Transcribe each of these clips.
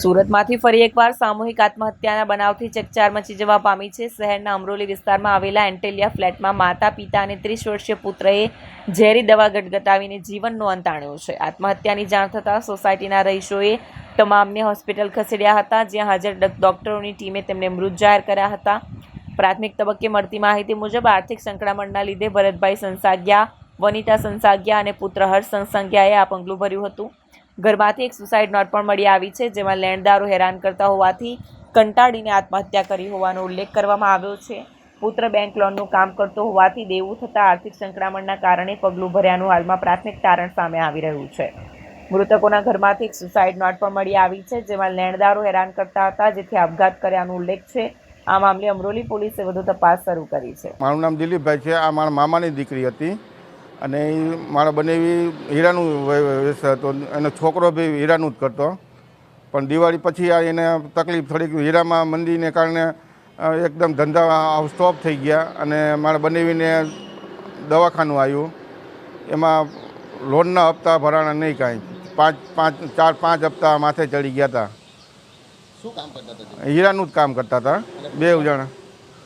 સુરતમાંથી ફરી એકવાર સામૂહિક આત્મહત્યાના બનાવથી ચકચાર મચી જવા પામી છે. શહેરના અમરોલી વિસ્તારમાં આવેલા એન્ટેલિયા ફ્લેટમાં માતા, પિતા અને ત્રીસ વર્ષીય પુત્રએ ઝેરી દવા ગટગટાવીને જીવનનો અંત આણ્યો છે. આત્મહત્યાની જાણ થતાં સોસાયટીના રહીશોએ તમામને હોસ્પિટલ ખસેડ્યા હતા, જ્યાં હાજર ડોક્ટરોની ટીમે તેમને મૃત જાહેર કર્યા હતા. પ્રાથમિક તબક્કે મળતી માહિતી મુજબ, આર્થિક સંકળામણના લીધે ભરતભાઈ સંસાગ્યા, વનિતા સંસાગ્યા અને પુત્ર હર્ષ સંસાગ્યાએ આ પગલું ભર્યું હતું. ઘરમાંથી એક સુસાઇડ નોટ પણ મળી આવી છે, જેમાં લેણદારો હેરાન કરતા હોવાથી કંટાળીને આત્મહત્યા કરી હોવાનો ઉલ્લેખ કરવામાં આવ્યો છે. પુત્ર બેંક લોનનું કામ કરતો હોવાથી દેવું થતાં આર્થિક સંક્રમણના કારણે પગલું ભર્યાનું હાલમાં પ્રાથમિક તારણ સામે આવી રહ્યું છે. મૃતકોના ઘરમાંથી એક સુસાઇડ નોટ પણ મળી આવી છે, જેમાં લેણદારો હેરાન કરતા હતા, જેથી આપઘાત કર્યાનો ઉલ્લેખ છે. આ મામલે અમરોલી પોલીસે વધુ તપાસ શરૂ કરી છે. મારું નામ દિલીપભાઈ છે, આ મારા મામાની દીકરી હતી. અને એ મારા બંને હીરાનું વ્યવસાય હતો. એનો છોકરો બી હીરાનું જ કરતો. પણ દિવાળી પછી આ એને તકલીફ થોડીક હીરામાં મંદીને કારણે એકદમ ધંધા સ્ટોપ થઈ ગયા. અને મારા બનેવીને દવાખાનું આવ્યું એમાં લોનના હપ્તા ભરાણા નહીં કાંઈ. પાંચ પાંચ ચાર પાંચ હપ્તા માથે ચડી ગયા હતા શું કામ કરતા હીરાનું જ કામ કરતા હતા. બે જણ.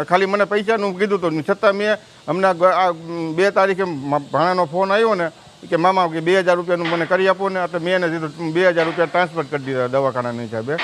ખાલી મને પૈસાનું કીધું હતું છતાં મેં હમણાં આ બે તારીખે ભાણાનો ફોન આવ્યો ને કે મામા કે બે હજાર રૂપિયાનું મને કરી આપો ને તો મેં એને કીધું બે હજાર રૂપિયા ટ્રાન્સફર કરી દીધા દવાખાનાની હિસાબે